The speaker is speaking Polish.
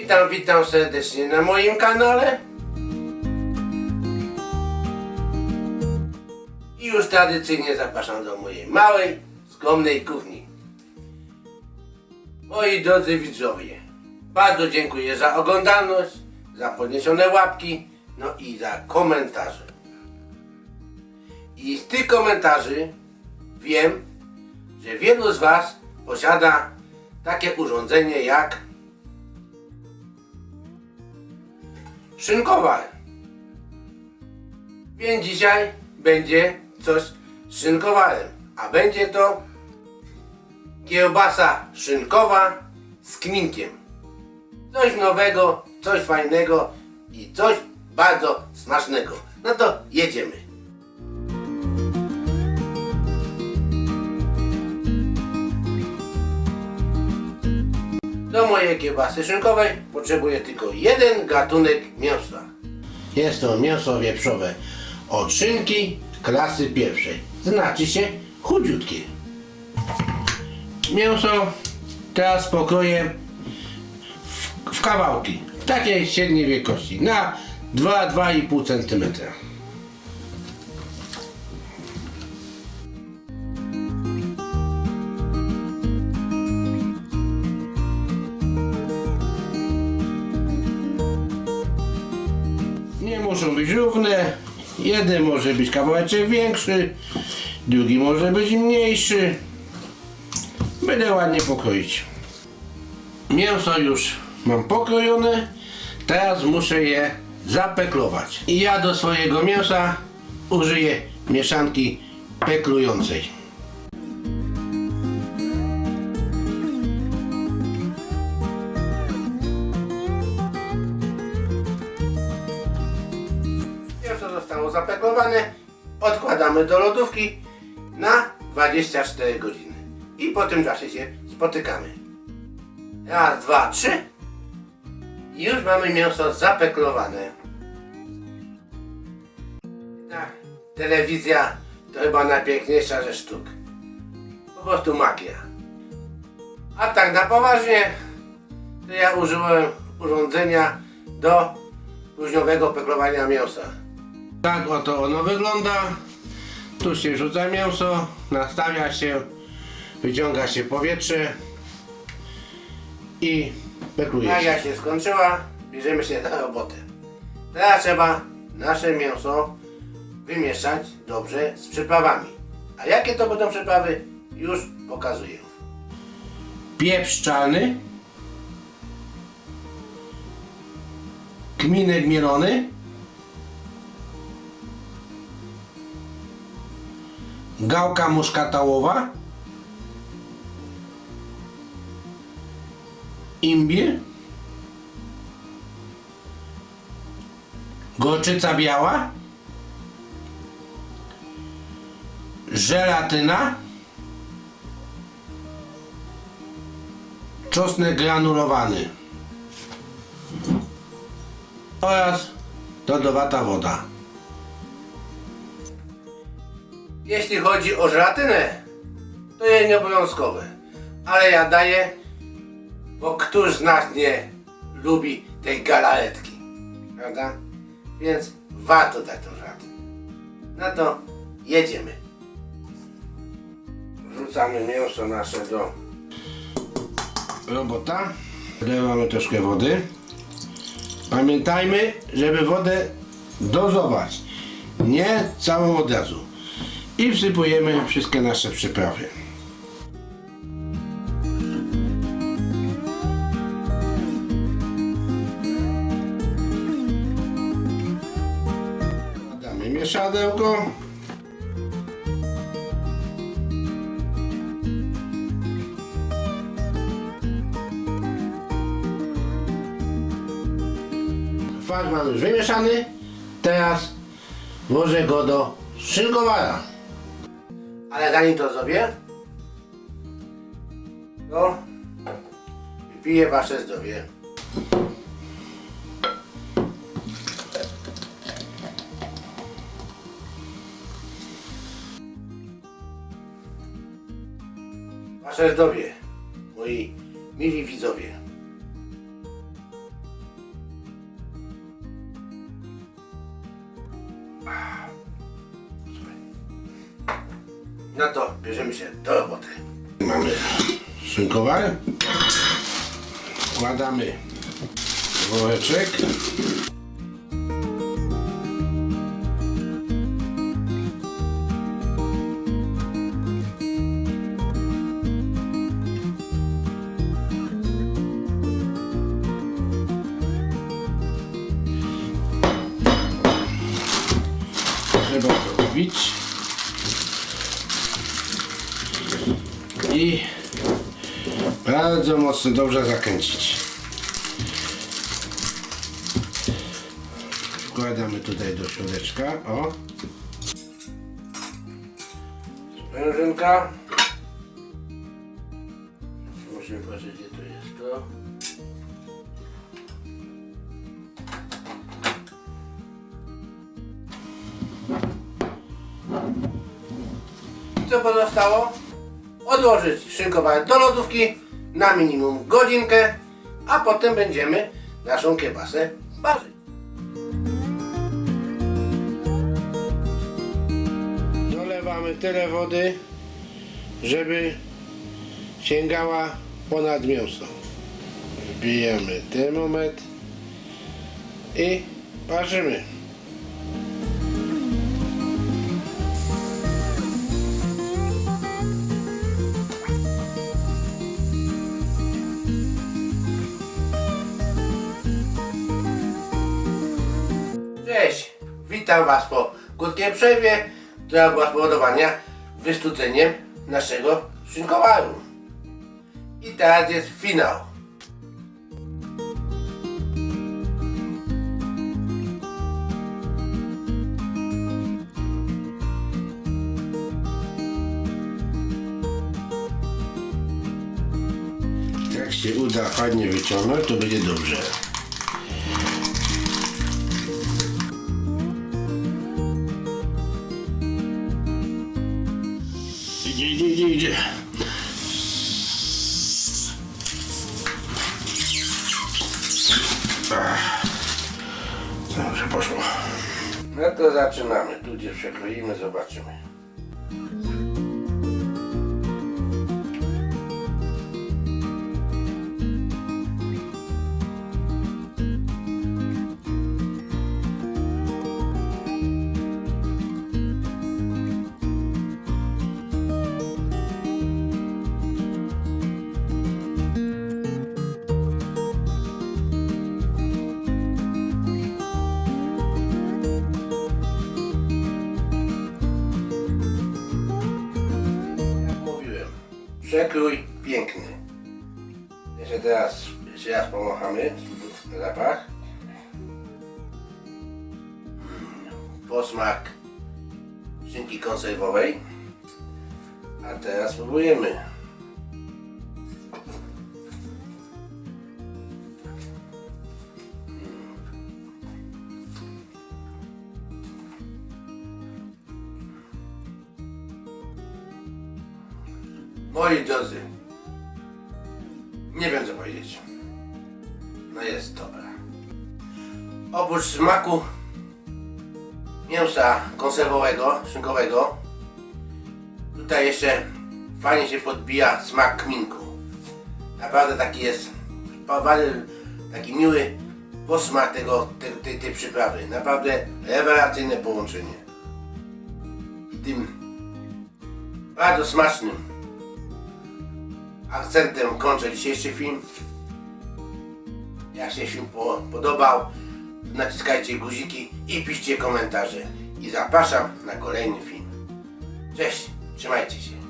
Witam, witam serdecznie na moim kanale. I już tradycyjnie zapraszam do mojej małej, skromnej kuchni. Moi drodzy widzowie, bardzo dziękuję za oglądalność, za podniesione łapki, no i za komentarze. I z tych komentarzy wiem, że wielu z Was posiada takie urządzenie jak szynkowa. Więc dzisiaj będzie coś z szynkowarem, a będzie to kiełbasa szynkowa z kminkiem. Coś nowego, coś fajnego i coś bardzo smacznego. No to jedziemy. Do mojej kiełbasy szynkowej potrzebuję tylko jeden gatunek mięsa. Jest to mięso wieprzowe od szynki klasy pierwszej. Znaczy się chudziutkie. Mięso teraz pokroję w, w kawałki. Takiej średniej wielkości. Na 2-2,5 cm. Muszą być równe. Jeden może być kawałeczek większy, drugi może być mniejszy. Będę ładnie pokroić. Mięso już mam pokrojone. Teraz muszę je zapeklować. I ja do swojego mięsa użyję mieszanki peklującej. Zostało zapeklowane. Odkładamy do lodówki na 24 godziny. I po tym czasie się spotykamy. Raz, dwa, trzy. I już mamy mięso zapeklowane. Tak, telewizja to chyba najpiękniejsza ze sztuk. Po prostu magia. A tak na poważnie, to ja użyłem urządzenia do próżniowego peklowania mięsa. Tak oto ono wygląda. Tu się rzuca mięso, nastawia się, wyciąga się powietrze i pekluje Jak ja się skończyła, bierzemy się na robotę. Teraz trzeba nasze mięso wymieszać dobrze z przyprawami. A jakie to będą przyprawy, już pokazuję. Pieprz czarny, kminek mielony, gałka muszkatałowa, imbir, gorczyca biała, żelatyna, czosnek granulowany. Oraz lodowata woda. Jeśli chodzi o żelatynę, to jest nieobowiązkowe, ale ja daję, bo któż z nas nie lubi tej galaretki, prawda? Więc warto dać tą żelatynę. No to jedziemy. Wrzucamy mięso nasze do robota. Wlewamy troszkę wody. Pamiętajmy, żeby wodę dozować. Nie całą od razu. I wsypujemy wszystkie nasze przyprawy. Damy mieszadełko. Farsz mamy już wymieszany. Teraz włożę go do szynkowara. Ale zanim to zrobię, to wypiję wasze zdrowie. Wasze zdrowie, moi mili widzowie. No to bierzemy się do roboty. Mamy szynkowar. Wkładamy woreczek. I bardzo mocno dobrze zakręcić. Wkładamy tutaj do środeczka. O. Sprężynka. Musimy patrzeć gdzie to jest to. Co pozostało? Odłożyć szynkowanie do lodówki na minimum godzinkę, a potem będziemy naszą kiełbasę parzyć. Dolewamy tyle wody, żeby sięgała ponad mięso. Wbijamy termometr i parzymy. Witam Was po krótkiej przerwie, która była spowodowana wystudzeniem naszego szynkowaru. I teraz jest finał. Jak się uda fajnie wyciągnąć, to będzie dobrze. Poszło. No to zaczynamy. Tu gdzie przekroimy, zobaczymy. Przekrój piękny. Jeszcze teraz, jeszcze raz pomachamy na zapach. Mm, Posmak szynki konserwowej. A teraz spróbujemy. Moi drodzy, nie wiem co powiedzieć. No jest dobra. Oprócz smaku mięsa konserwowego, szynkowego, tutaj jeszcze fajnie się podbija smak kminku. Naprawdę taki jest taki miły posmak tego, te, tej, tej przyprawy. Naprawdę rewelacyjne połączenie. Tym bardzo smacznym akcentem kończę dzisiejszy film. Jak się film po, podobał, naciskajcie guziki i piszcie komentarze. I zapraszam na kolejny film. Cześć, trzymajcie się.